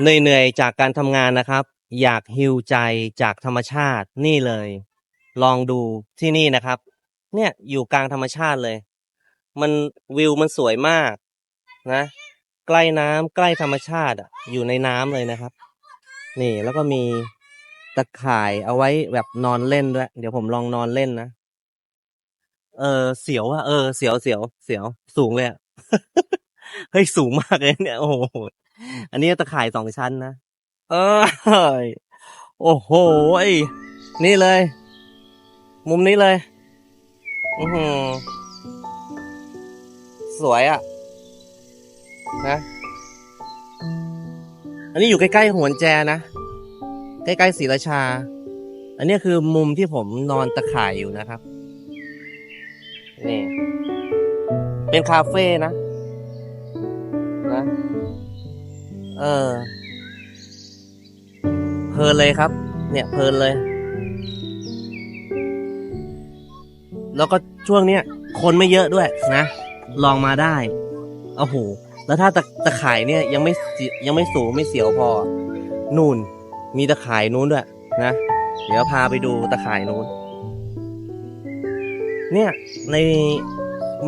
เหนื่อยๆจากการทำงานนะครับ อยากฮิวใจจากธรรมชาตินี่เลย ลองดูที่นี่นะครับ เนี่ยอยู่กลางธรรมชาติเลย มันวิวมันสวยมากนะ ใกล้น้ำใกล้ธรรมชาติอะ อยู่ในน้ำเลยนะครับ นี่แล้วก็มีตะข่ายเอาไว้แบบนอนเล่นด้วย เดี๋ยวผมลองนอนเล่นนะ เออเสียวอะเออเสียวเสียวเสียวสูงเลยอะเฮ้ยสูงมากเลยเนี่ย โอ้โห อันนี้ตะข่ายสองชั้นนะ เอยโอ้โหนี่เลย มุมนี้เลย อือหือสวยอะนะ อันนี้อยู่ใกล้ๆหัวแจนะ ใกล้ๆศรีราชา อันนี้คือมุมที่ผมนอนตะข่ายอยู่นะครับ นี่ เป็นคาเฟ่นะ นะ เออ เพลินเลยครับ เนี่ยเพลินเลย แล้วก็ช่วงเนี้ยคนไม่เยอะด้วยนะ ลองมาได้โอ้โหแล้วถ้าตะตะข่ายเนี่ยยังไม่ยังไม่สูงไม่เสียวพอ นู่น มีตะข่ายนู้นด้วยนะ เดี๋ยวพาไปดูตะข่ายนู้น เนี่ยใน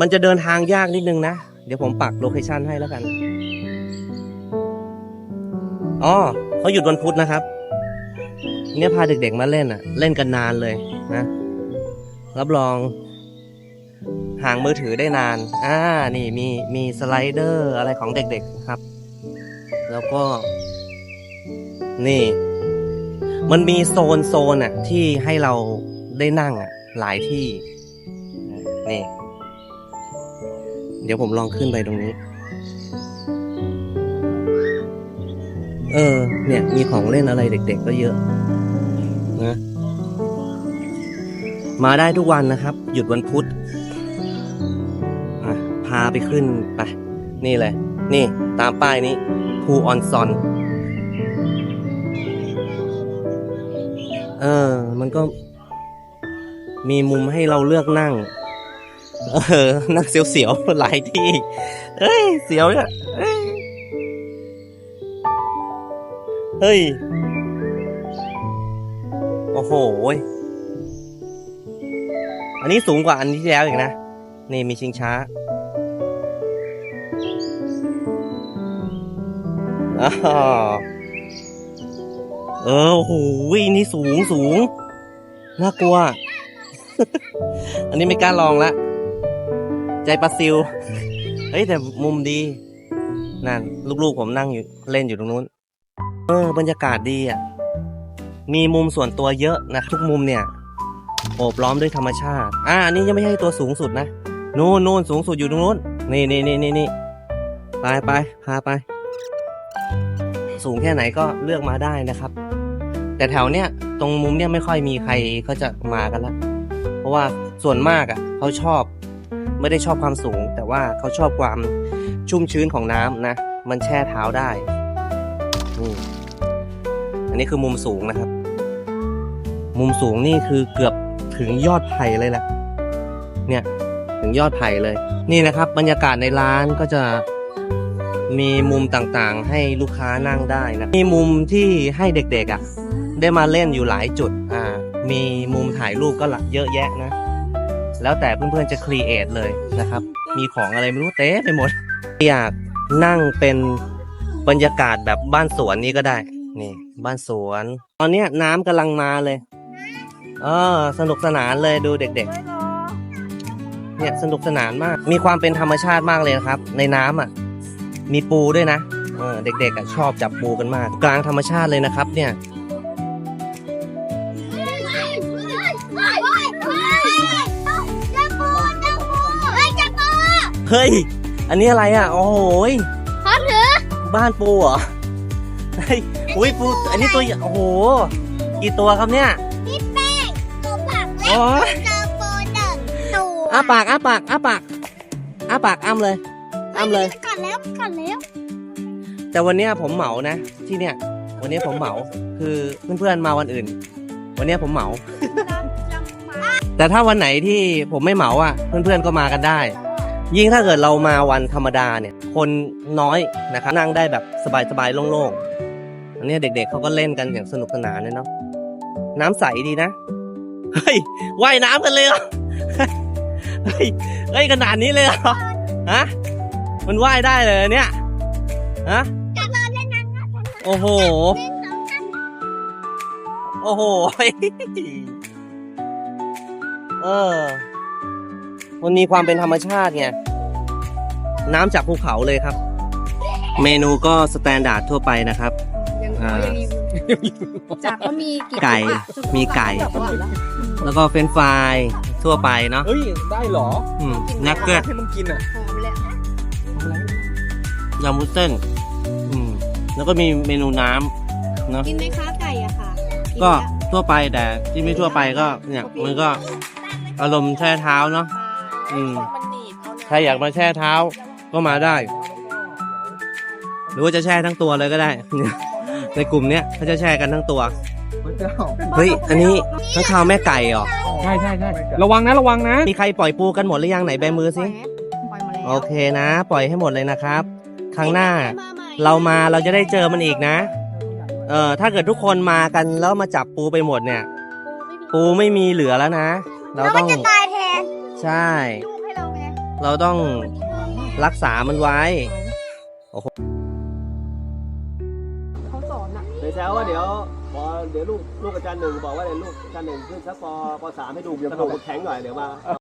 มันจะเดินทางยากนิดนึงนะ เดี๋ยวผมปักโลเคชันให้แล้วกัน อ๋อเขาหยุดวันพุธนะครับ เนี่ยพาเด็กๆมาเล่นอะ เล่นกันนานเลยนะ รับรอง ห่างมือถือได้นาน อ่า นี่มีมีสไลเดอร์อะไรของเด็กๆครับ แล้วก็ นี่ มันมีโซนโซนอะ ที่ให้เราได้นั่งอะ หลายที่ นี่ เดี๋ยวผมลองขึ้นไปตรงนี้ เออ เนี่ย มีของเล่นอะไรเด็ก ๆ ก็เยอะนะ มาได้ทุกวันนะครับ หยุดวันพุธพาไปขึ้นไป นี่เลย นี่ตามป้ายนี้พูออนซอน เออ มันก็ มีมุมให้เราเลือกนั่ง เออ นั่งเสียวๆหลายที่ เอ้ย เสียวเนี่ย เฮ้ย โอ้โห อันนี้สูงกว่าอันที่แล้วอีกนะ นี่มีชิงช้าอเออโอ้โหนี่สูงสูง น่ากลัว อันนี้ไม่กล้าลองละ ใจปลาซิว เฮ้ย แต่มุมดี นั่น ลูกๆผมนั่งอยู่ เล่นอยู่ตรงนู้น เออบรรยากาศดีอะ มีมุมส่วนตัวเยอะนะทุกมุมเนี่ย โอบล้อมด้วยธรรมชาติ อ่าอันนี้ยังไม่ใช่ตัวสูงสุดนะนู่นนู่นสูงสุดอยู่ตรงนู้น นี่นี่นี่นี่นี่ไปไปพาไป สูงแค่ไหนก็เลือกมาได้นะครับ แต่แถวเนี้ยตรงมุมเนี้ยไม่ค่อยมีใครเขาจะมากันละเพราะว่าส่วนมากอะเขาชอบ ไม่ได้ชอบความสูง แต่ว่าเขาชอบความชุ่มชื้นของน้ำนะ มันแช่เท้าได้ อันนี้คือมุมสูงนะครับ มุมสูงนี่คือเกือบถึงยอดไผ่เลยแหละ เนี่ยถึงยอดไผ่เลย นี่นะครับ บรรยากาศในร้านก็จะมีมุมต่างๆ ให้ลูกค้านั่งได้นะ มีมุมที่ให้เด็กๆอะ ได้มาเล่นอยู่หลายจุด อ่า มีมุมถ่ายรูปก็ละเยอะแยะนะ แล้วแต่เพื่อนๆจะครีเอทเลยนะครับ มีของอะไรไม่รู้เต้ไปหมด อยากนั่งเป็นบรรยากาศแบบบ้านสวนนี้ก็ได้ นี่ บ้านสวน ตอนเนี้ยน้ำกำลังมาเลยเออสนุกสนานเลยดูเด็ก ๆ เนี่ยสนุกสนานมาก มีความเป็นธรรมชาติมากเลยนะครับ ในน้ำอะ มีปูด้วยนะเออเด็กๆอะชอบจับปูกันมาก กลางธรรมชาติเลยนะครับ เนี่ย เฮ้ย อันนี้อะไรอะ โอ้โหยพร้อมถือบ้านปูเหรอเฮ้ย อุ้ยปูอันนี้ตัวใหญ่โอ้โห กี่ตัวครับเนี่ย พี่แป้งตัวผักโอ้ย เจอโบหนึ่งตัวอ้าปากอ้าปากอ้าปากอ้าปากอ้ำเลยอ้ำเลยกัดแล้วกัดแล้วแต่วันเนี้ยผมเหมานะ ที่เนี่ย วันนี้ผมเหมาคือเพื่อนๆมาวันอื่น วันเนี้ยผมเหมา แต่ถ้าวันไหนที่ผมไม่เหมาอะ เพื่อนๆก็มากันได้ ยิ่งถ้าเกิดเรามาวันธรรมดาเนี่ย คนน้อยนะครับนั่งได้แบบสบายๆโล่งๆ อันเนี้ยเด็กๆเขาก็เล่นกันอย่างสนุกสนานเลยเนาะน้ำใสดีนะ เฮ้ยว่ายน้ำกันเลยเหรอเฮ้ยเฮ้ยขนาดนี้เลยเหรอฮะมันว่ายได้เลยเนี่ยฮะจะรอเล่นน้ำนะโอ้โหเล่นสองกันโอ้โหเออมันมีความเป็นธรรมชาติไงน้ำจากภูเขาเลยครับ เมนูก็สแตนดาร์ดทั่วไปนะครับยัง อ่า ยังมีจากก็มีกี่ไก่ชุดอะมีไก่ แบบว่าแล้วแล้วก็เฟรนช์ฟรายทั่วไปเนาะเฮ้ย ได้เหรออืมนักเก็ตให้มันกินอะหอมเลยอะยำมุสเส้นอืมแล้วก็มีเมนูน้ำเนาะกินไหมคะไก่อะค่ะนก็แล้วทั่วไปแต่ที่ไม่ทั่วไปก็เนี่ยมันก็อารมณ์แช่เท้าเนาะอืมมันหนีบเอานะใครอยากมาแช่เท้าก็มาได้ หรือว่าจะแช่ทั้งตัวเลยก็ได้ ในกลุ่มเนี้ยเขาจะแช่กันทั้งตัว เฮ้ย อันนี้ข้างคาวแม่ไก่เหรอ ใช่ใช่ใช่ระวังนะระวังนะมีใครปล่อยปูกันหมดหรือยังไหนแบมือสิ ปล่อยมาแล้วโอเคนะ ปล่อยให้หมดเลยนะครับ ครั้งหน้าใหม่เรามาเราจะได้เจอมันอีกนะ เออถ้าเกิดทุกคนมากันแล้วมาจับปูไปหมดเนี่ย ปูไม่มีเหลือแล้วนะ เราแล้วต้มัอนงจะตายแทนใช่ ลูกให้เราไง เราต้องรักษามันไว้ แซวว่าเดี๋ยวพอเดี๋ยวลูกลูกอาจารย์หนึ่งบอกว่าเดี๋ยวลูกอาจารย์หนึ่งขึ้นสักปปสามให้ดูกระดูกแข็งหน่อยเดี๋ยวมา